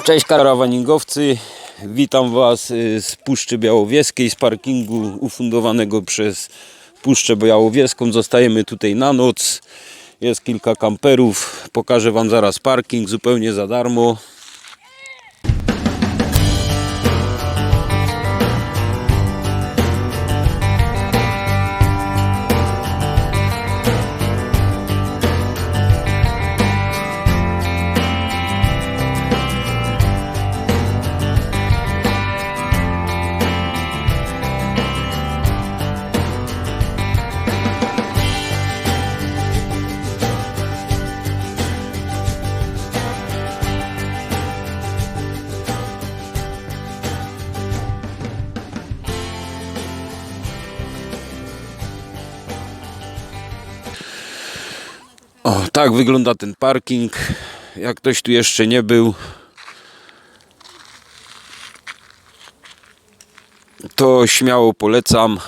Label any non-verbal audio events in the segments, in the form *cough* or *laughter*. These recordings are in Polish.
Cześć karawaningowcy, witam Was y, z Puszczy Białowieskiej, z parkingu ufundowanego przez Puszczę Białowieską. Zostajemy tutaj na noc, jest kilka kamperów, pokażę Wam zaraz parking zupełnie za darmo. Tak wygląda ten parking. Jak ktoś tu jeszcze nie był, to śmiało polecam.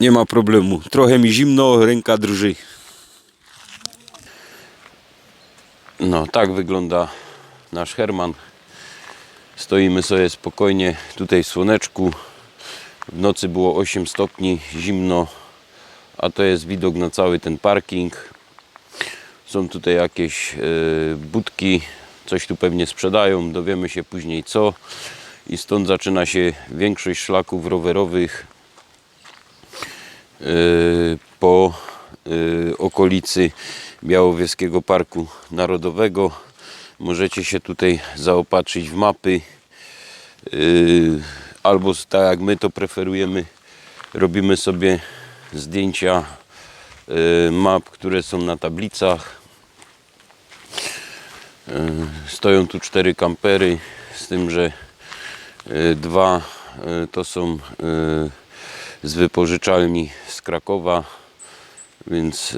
Nie ma problemu. Trochę mi zimno, ręka drży. No, tak wygląda nasz Herman. Stoimy sobie spokojnie tutaj w słoneczku. W nocy było 8 stopni, zimno, a to jest widok na cały ten parking. Są tutaj jakieś e, budki, coś tu pewnie sprzedają, dowiemy się później co. I stąd zaczyna się większość szlaków rowerowych e, po e, okolicy Białowieskiego Parku Narodowego. Możecie się tutaj zaopatrzyć w mapy. Albo tak jak my to preferujemy, robimy sobie zdjęcia yy, map, które są na tablicach. Yy, Stoją tu cztery kampery, z tym, że yy, dwa to są z wypożyczalni z Krakowa, więc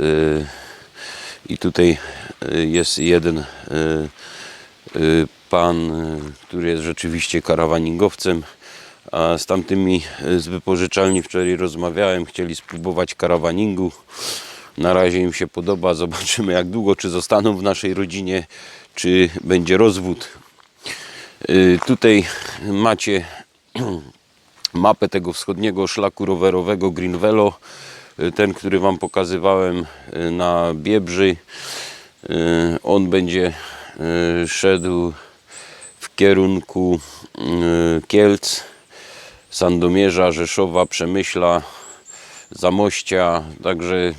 i tutaj jest jeden y, pan, y, który jest rzeczywiście karawaningowcem, a z tamtymi y, z wypożyczalni wczoraj rozmawiałem, chcieli spróbować karawaningu. Na razie im się podoba, *laughs* zobaczymy jak długo, czy zostaną w naszej rodzinie, czy będzie rozwód. Y, Tutaj macie *clears throat* mapę tego wschodniego szlaku rowerowego Green Velo, y, ten, który Wam pokazywałem na Biebrzy. On będzie szedł w kierunku Kielc, Sandomierza, Rzeszowa, Przemyśla, Zamościa. Także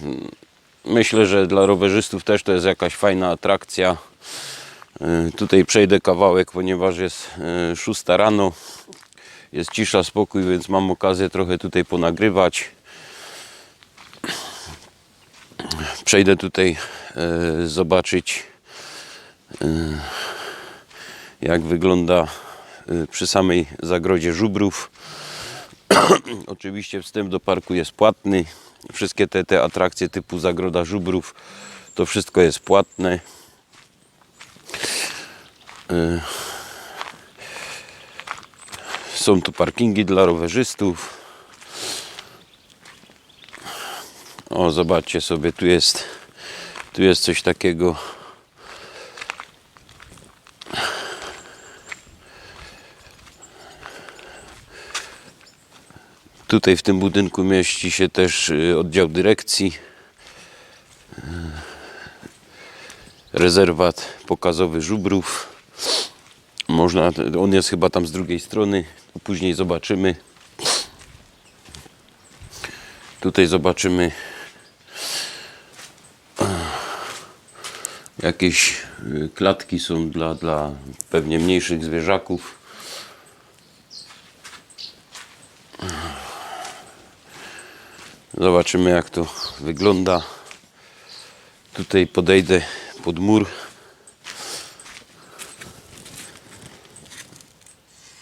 myślę, że dla rowerzystów też to jest jakaś fajna atrakcja. Y, Tutaj przejdę kawałek, ponieważ jest y, 6 rano. Jest cisza, spokój, więc mam okazję trochę tutaj ponagrywać. Przejdę tutaj e, zobaczyć jak wygląda przy samej zagrodzie żubrów. *clears throat* Oczywiście wstęp do parku jest płatny. Wszystkie te, te atrakcje typu zagroda żubrów to wszystko jest płatne. E, Są tu parkingi dla rowerzystów. O, zobaczcie sobie, tu jest, tu jest coś takiego. Tutaj w tym budynku mieści się też y, oddział dyrekcji. Y, Rezerwat pokazowy żubrów. Można, on jest chyba tam z drugiej strony, później zobaczymy. Tutaj zobaczymy jakieś y, klatki są dla, dla pewnie mniejszych zwierzaków. Zobaczymy jak to wygląda. Tutaj podejdę pod mur.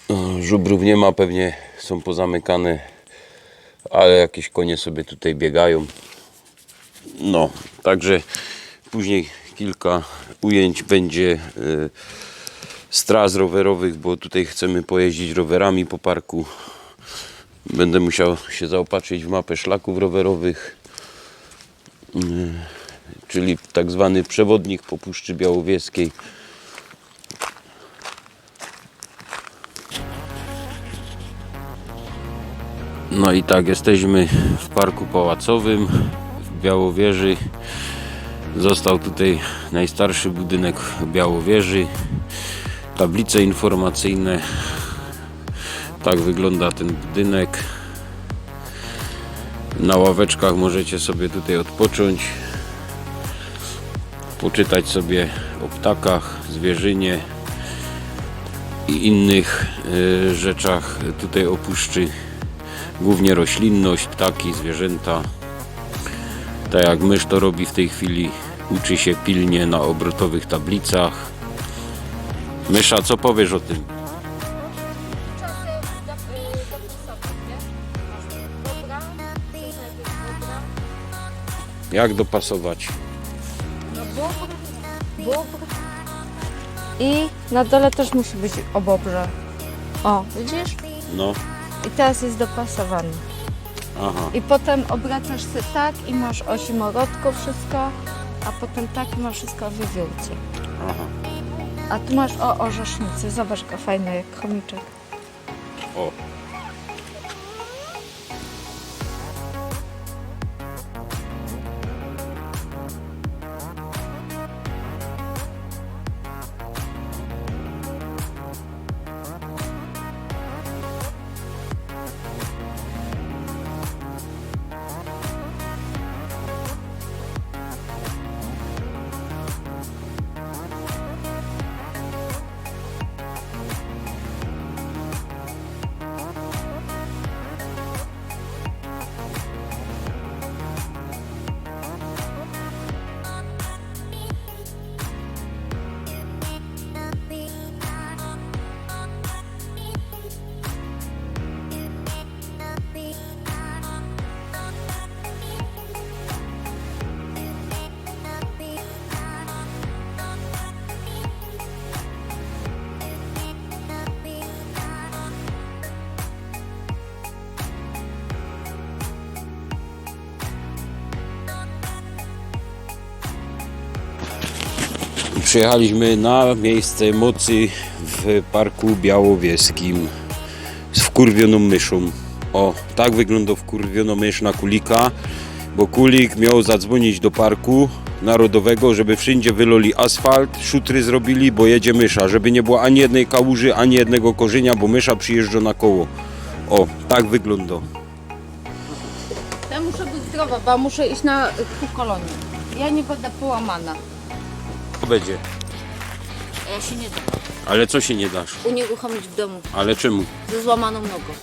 O, Żubrów nie ma, pewnie są pozamykane, ale jakieś konie sobie tutaj biegają. No, także później kilka ujęć będzie y, z tras rowerowych, bo tutaj chcemy pojeździć rowerami po parku. Będę musiał się zaopatrzyć w mapę szlaków rowerowych, y, czyli tak zwany przewodnik po Puszczy Białowieskiej. No i tak, jesteśmy w Parku Pałacowym w Białowieży. Został tutaj najstarszy budynek Białowieży. Tablice informacyjne tak wygląda ten budynek. Na ławeczkach możecie sobie tutaj odpocząć. Poczytać sobie o ptakach, zwierzynie i innych e, rzeczach tutaj opuszczy głównie roślinność, ptaki, zwierzęta. Tak jak mysz to robi w tej chwili, uczy się pilnie na obrotowych tablicach. Mysza, co powiesz o tym? Jak dopasować? Bóbr. I na dole też musi być obobrze. O, widzisz? No, I teraz jest dopasowany. aha. I potem obracasz się tak i masz osimorotko wszystko, a potem tak i masz wszystko w wiewiórce. aha. A tu masz o orzesznicy. Zobacz, jaka fajna jak chomiczek. O. Przyjechaliśmy na miejsce mocy w Parku Białowieskim z wkurwioną myszą. O, tak wygląda wkurwiona mysz na kulika, bo kulik miał zadzwonić do parku narodowego, żeby wszędzie wyloli asfalt, szutry zrobili, bo jedzie mysza, żeby nie było ani jednej kałuży, ani jednego korzenia, bo mysza przyjeżdża na koło. O, tak wygląda. Ja muszę być zdrowa, bo muszę iść na ku kolonię. Ja nie będę połamana. To będzie. Ja się nie dam Ale co się nie dasz? unieruchomić w domu Ale czemu? ze złamaną nogą.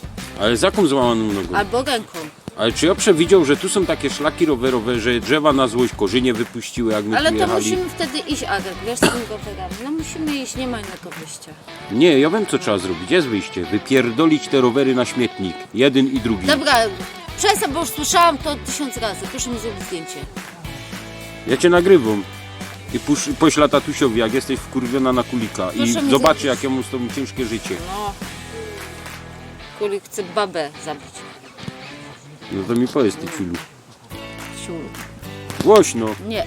Ale z jaką złamaną nogą? Albo ręką. Ale czy ja przewidział, że tu są takie szlaki rowerowe, że drzewa na złość korzenie wypuściły, jak my Ale tu to jechali? musimy wtedy iść, Arek, wiesz, z tymi rowerami. No musimy iść, nie ma innego wyjścia. Nie, ja wiem co trzeba zrobić. Jest wyjście. Wypierdolić te rowery na śmietnik. Jeden i drugi. Dobra, przestań, bo już słyszałam to tysiąc razy. Proszę mi zrobić zdjęcie. Ja cię nagrywam. I pusz, pośla tatusiowi, jak jesteś wkurwiona na kulika. Proszę I mi zobaczy, zrobić- jak ja mam z tobą ciężkie życie. No. Kulik chce babę zabić. No to mi powiedz, ty ciulu. Siu. Głośno. Nie.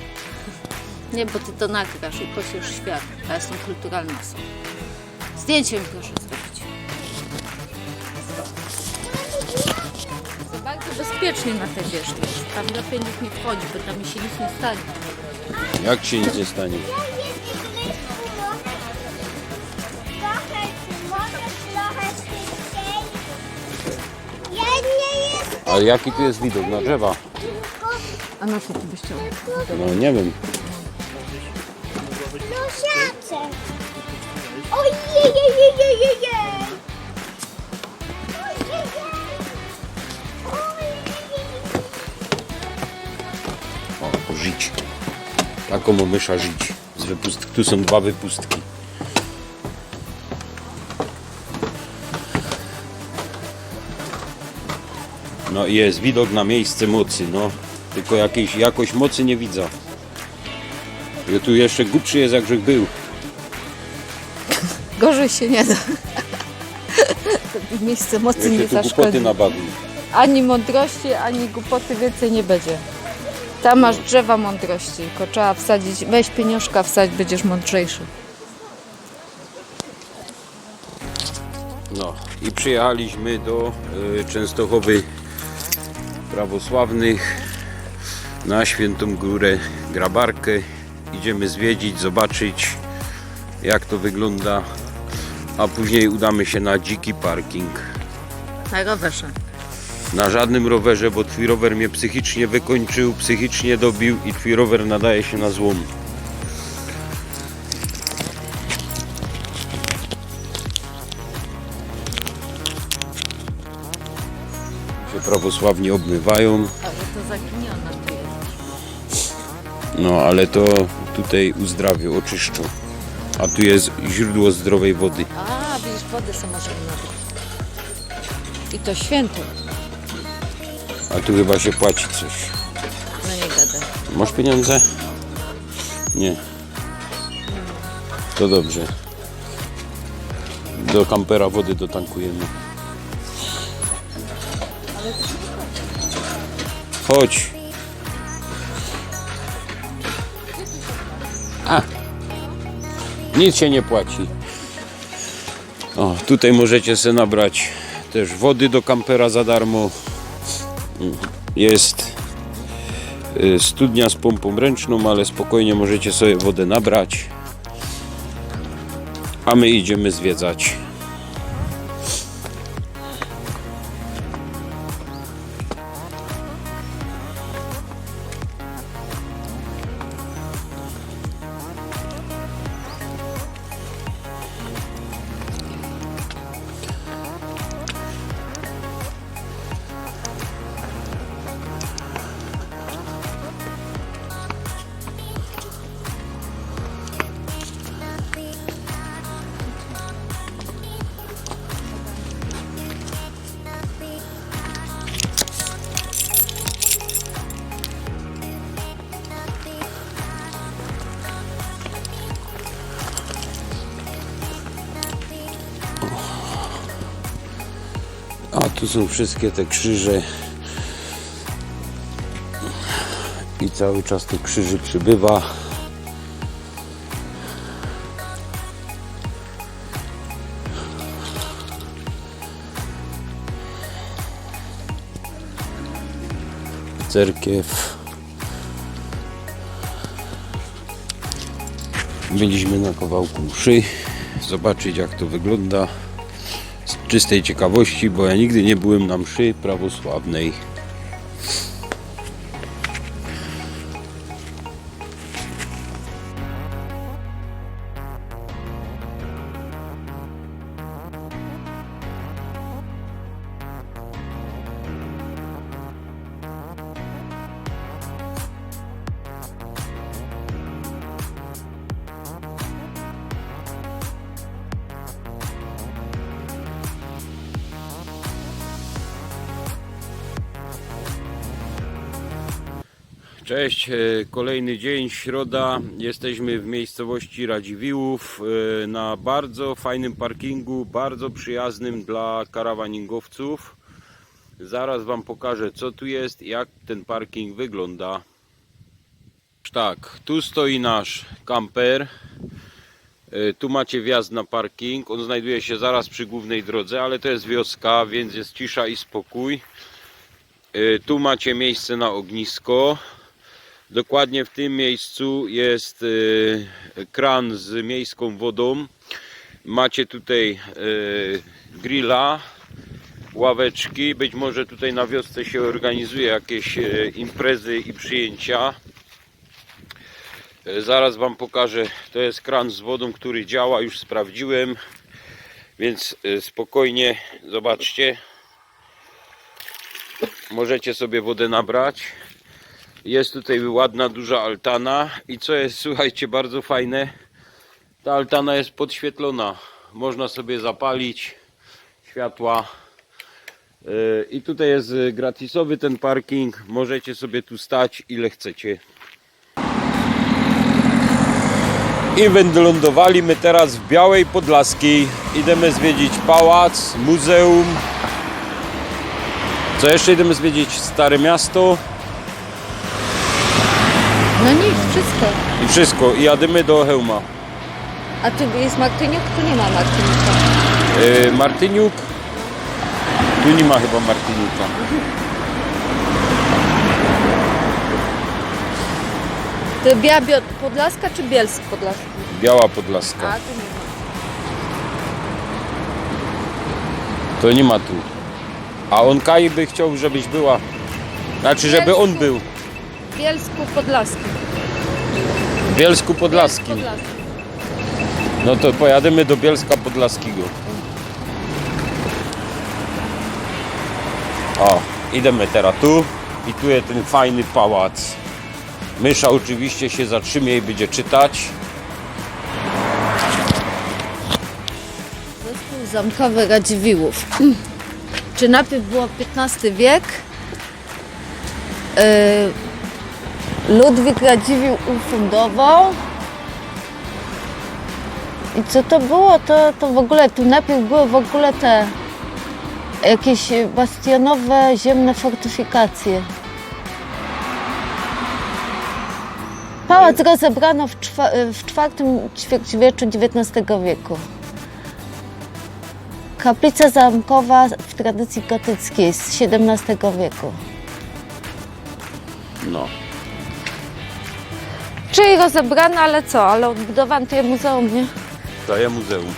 Nie, bo ty to nagrasz i posiesz świat. A ja jestem kulturalna osoba. Zdjęcie mi proszę zrobić. To bardzo bezpiecznie na tej wierzchni. Tam lepiej nikt nie wchodzi, bo tam mi się nic nie stanie. Jak się nic nie stanie? Trochę może trochę szybciej. Ja nie jestem Ale jaki tu jest widok na drzewa? A na co ty byś chciał? No nie wiem. prosiaczek. Ojej, O, Taką mysza żyć. Z wypustki. Tu są dwa wypustki. No i jest widok na miejsce mocy, no. Tylko jakiejś jakoś mocy nie widzę. I tu jeszcze głupszy jest jak był. *laughs* Gorzej się nie da. *laughs* Miejsce mocy nie tu głupoty zaszkodzi. nabawił. Ani mądrości, ani głupoty więcej nie będzie. Tam masz drzewa mądrości, tylko trzeba wsadzić, weź pieniążka wsadź, będziesz mądrzejszy. No i przyjechaliśmy do y, Częstochowy prawosławnych na Świętą Górę Grabarkę. Idziemy zwiedzić, zobaczyć jak to wygląda, a później udamy się na dziki parking. Na rowerze. Na żadnym rowerze, bo twój rower mnie psychicznie wykończył, psychicznie dobił i twój rower nadaje się na złom. Się prawosławni obmywają, Ale to jest. no ale to tutaj uzdrawią, oczyszczą. A tu jest źródło zdrowej wody. A, widzisz, wody nabrać. I to święto. A tu chyba się płaci coś. No nie gadaj. Masz pieniądze? Nie. To dobrze. Do kampera wody dotankujemy. Chodź. A. Nic się nie płaci. O, tutaj możecie sobie nabrać też wody do kampera za darmo. Jest y, studnia z pompą ręczną, ale spokojnie możecie sobie wodę nabrać. A my idziemy zwiedzać. Tu są wszystkie te krzyże. I cały czas tych krzyży przybywa. Cerkiew. Byliśmy na kawałku mszy. Zobaczyć jak to wygląda czystej ciekawości, bo ja nigdy nie byłem na mszy prawosławnej. Cześć, e, kolejny dzień, środa. Jesteśmy w miejscowości Radziwiłłów e, na bardzo fajnym parkingu, bardzo przyjaznym dla karawaningowców. Zaraz Wam pokażę co tu jest, jak ten parking wygląda. Tak, tu stoi nasz kamper. E, Tu macie wjazd na parking. On znajduje się zaraz przy głównej drodze, ale to jest wioska, więc jest cisza i spokój. Tu macie miejsce na ognisko. Dokładnie w tym miejscu jest e, kran z miejską wodą. Macie tutaj e, grilla, ławeczki. Być może tutaj na wiosce się organizuje jakieś e, imprezy i przyjęcia. Zaraz Wam pokażę. To jest kran z wodą, który działa. Już sprawdziłem. Więc spokojnie zobaczcie. Możecie sobie wodę nabrać. Jest tutaj ładna, duża altana i co jest, słuchajcie, bardzo fajne, ta altana jest podświetlona. Można sobie zapalić światła. Yy, I tutaj jest y, gratisowy ten parking. Możecie sobie tu stać ile chcecie. I wylądowaliśmy teraz w Białej Podlaskiej. Idziemy zwiedzić pałac, muzeum. Co jeszcze idziemy zwiedzić? Stare Miasto. No nic, wszystko. I wszystko. I jadymy do Hełma. A tu jest Martyniuk? Tu nie ma Martyniuka. Yy, Martyniuk. Tu nie ma chyba Martyniuka. To Białia Podlaska czy Bielsk Podlaski? Biała Podlaska. A, to nie ma. To nie ma tu. A on Kai by chciał, żebyś była. Znaczy, żeby on był. W Bielsku Podlaskim. W Bielsku Podlaskim. Podlaski. No to pojadymy do Bielska Podlaskiego. O, idziemy teraz tu i tu jest ten fajny pałac. Mysza oczywiście się zatrzymie i będzie czytać. Zespół zamkowy Radziwiłłów. Czy najpierw było XV wiek? Yy, Ludwik Radziwiłł ufundował. I co to było? To, to w ogóle, tu najpierw były w ogóle te jakieś bastionowe ziemne fortyfikacje. Pałac rozebrano w, w czwartym ćwierćwieczu XIX wieku. Kaplica zamkowa w tradycji gotyckiej z XVII wieku. No. Czyli rozebrana, ale co? Ale odbudowano to muzeum, nie? Daje muzeum.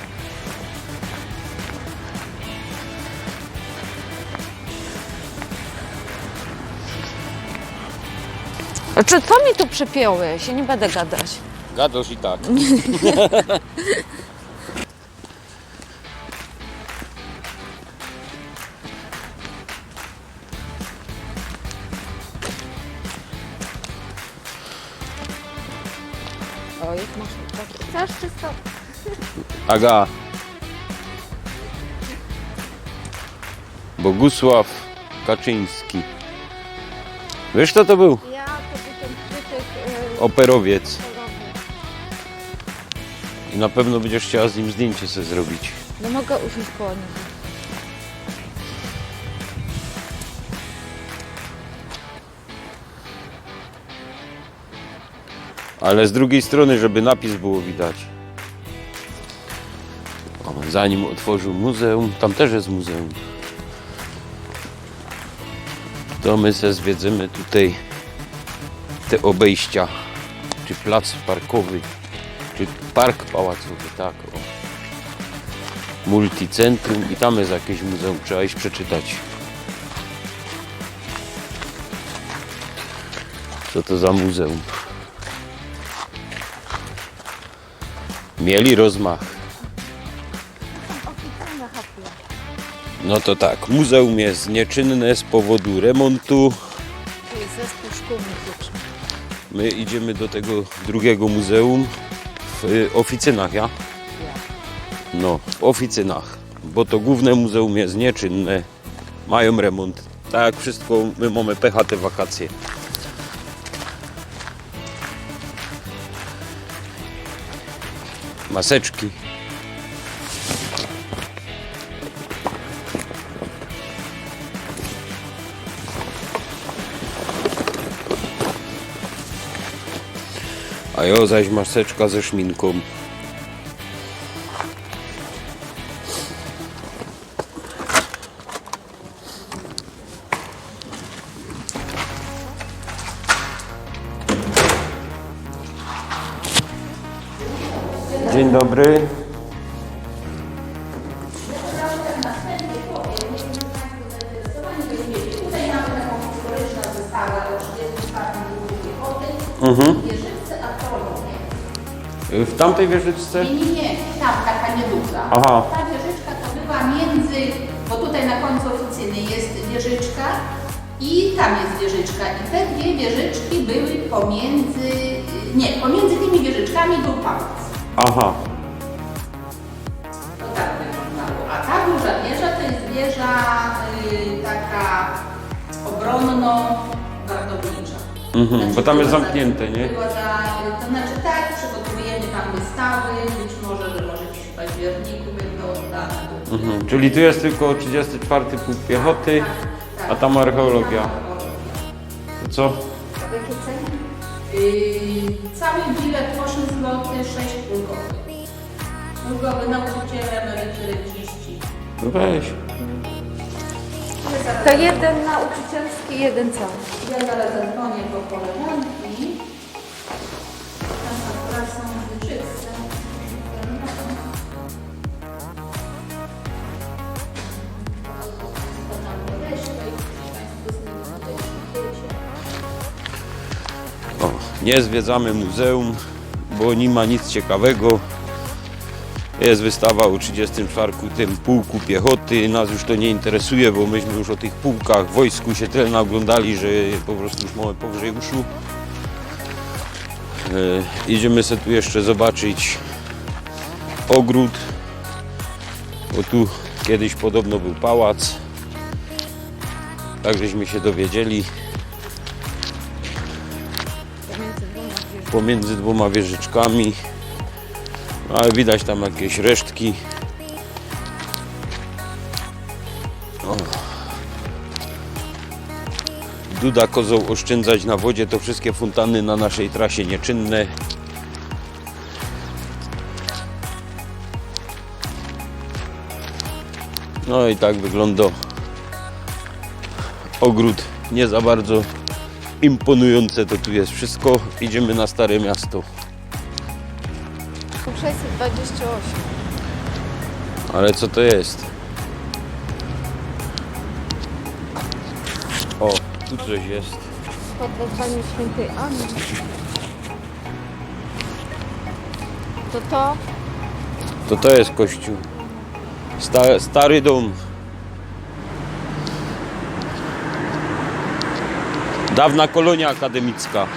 Czy co mi tu przypiąłeś? Ja nie będę gadać. Gadasz i tak. *laughs* Aga. Bogusław Kaczyński. Wiesz kto to był? Ja to był ten krytyk Operowiec. I na pewno będziesz chciała z nim zdjęcie sobie zrobić. No mogę usiąść koło niego. Ale z drugiej strony, żeby napis było widać. Zanim otworzył muzeum, tam też jest muzeum. To my se zwiedzimy tutaj te obejścia, czy plac parkowy, czy park pałacowy, tak. O. Multicentrum i tam jest jakieś muzeum, trzeba iść przeczytać. Co to za muzeum? Mieli rozmach. No to tak, muzeum jest nieczynne z powodu remontu. Jest zespół szkół muzycznych. My idziemy do tego drugiego muzeum w y, oficynach, ja? No, w oficynach, bo to główne muzeum jest nieczynne, mają remont. Tak jak wszystko, my mamy pecha te wakacje. Maseczki. A jo zaś maseczka ze szminką. Dzień dobry. Mhm. W tamtej wieżyczce? Nie, nie, nie, tam taka nieduża. Aha. Ta wieżyczka to była między, bo tutaj na końcu oficyny jest wieżyczka i tam jest wieżyczka. I te dwie wieżyczki były pomiędzy, nie, pomiędzy tymi wieżyczkami był pałac. Aha. To tak wyglądało. A ta duża wieża to jest wieża y, taka obronno-gardownicza. Mhm, bo tam jest była zamknięte, nie? Była za, to znaczy tak, październiku będą oddane. Mhm. Czyli tu jest tylko 34 Pułk Piechoty, a tam archeologia. To co? Yy, cały bilet 8 zł, 6 ulgowych. Ulgowy nauczyciele, emeryci, renciści No weź. To jeden nauczycielski, jeden co? Ja zaraz zadzwonię po koleżanki. Nie zwiedzamy muzeum, bo nie ma nic ciekawego. Jest wystawa o 34 tym pułku piechoty. Nas już to nie interesuje, bo myśmy już o tych pułkach w wojsku się tyle naoglądali, że po prostu już mamy powyżej uszu. E, idziemy sobie tu jeszcze zobaczyć ogród, bo tu kiedyś podobno był pałac. Tak żeśmy się dowiedzieli. Pomiędzy dwoma wieżyczkami. Ale widać tam jakieś resztki. O. Duda kozą oszczędzać na wodzie, to wszystkie fontanny na naszej trasie nieczynne. No i tak wygląda ogród. Nie za bardzo imponujące to tu jest wszystko. Idziemy na Stare Miasto. 628. Ale co to jest? O, tu coś jest. Pod wezwaniem świętej Anny. To to? To to jest kościół. Sta, stary dom. Dawna kolonia akademicka.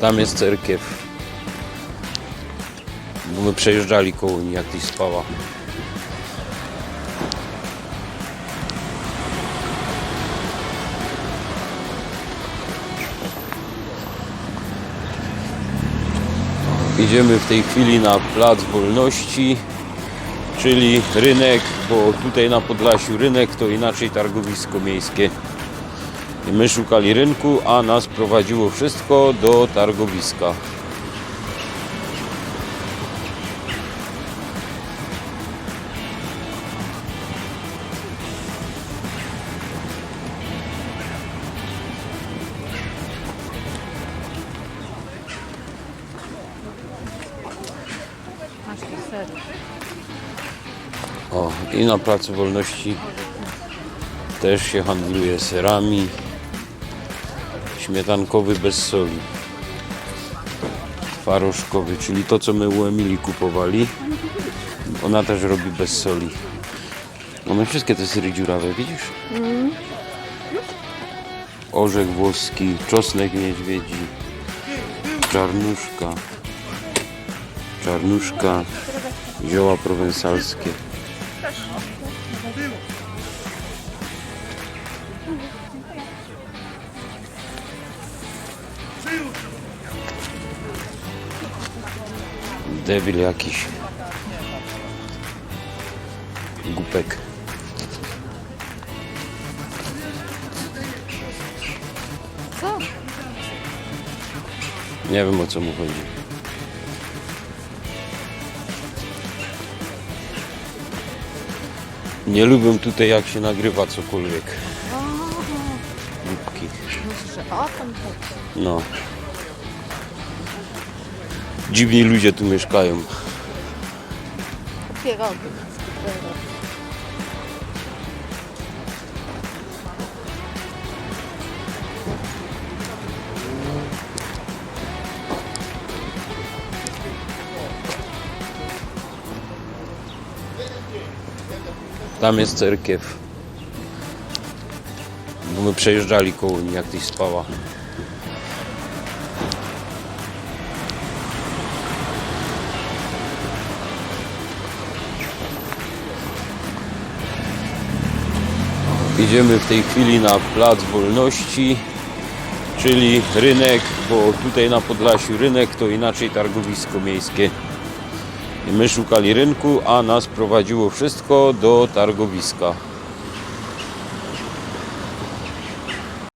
Tam jest cerkiew. Bo my przejeżdżali koło niej, jak tyś spała. Idziemy w tej chwili na Plac Wolności, czyli rynek, bo tutaj na Podlasiu rynek to inaczej targowisko miejskie. My szukali rynku, a nas prowadziło wszystko do targowiska. O, i na Placu Wolności też się handluje serami. Śmietankowy bez soli. Faroszkowy, czyli to co my u Emilii kupowali. Ona też robi bez soli. One wszystkie te sery dziurawe, widzisz? Orzech włoski, czosnek niedźwiedzi, czarnuszka, czarnuszka, zioła prowensalskie. Debil jakiś. Głupek. Co? Nie wiem o co mu chodzi. Nie lubią tutaj jak się nagrywa cokolwiek. Głupki. Myślę, że o tym chodzi. No. Dziwni ludzie tu mieszkają. Pierogi. Tam jest cerkiew. Bo my przejeżdżali koło niej, jak tyś spała. Idziemy w tej chwili na Plac Wolności, czyli rynek, bo tutaj na Podlasiu rynek to inaczej targowisko miejskie. My szukali rynku, a nas prowadziło wszystko do targowiska.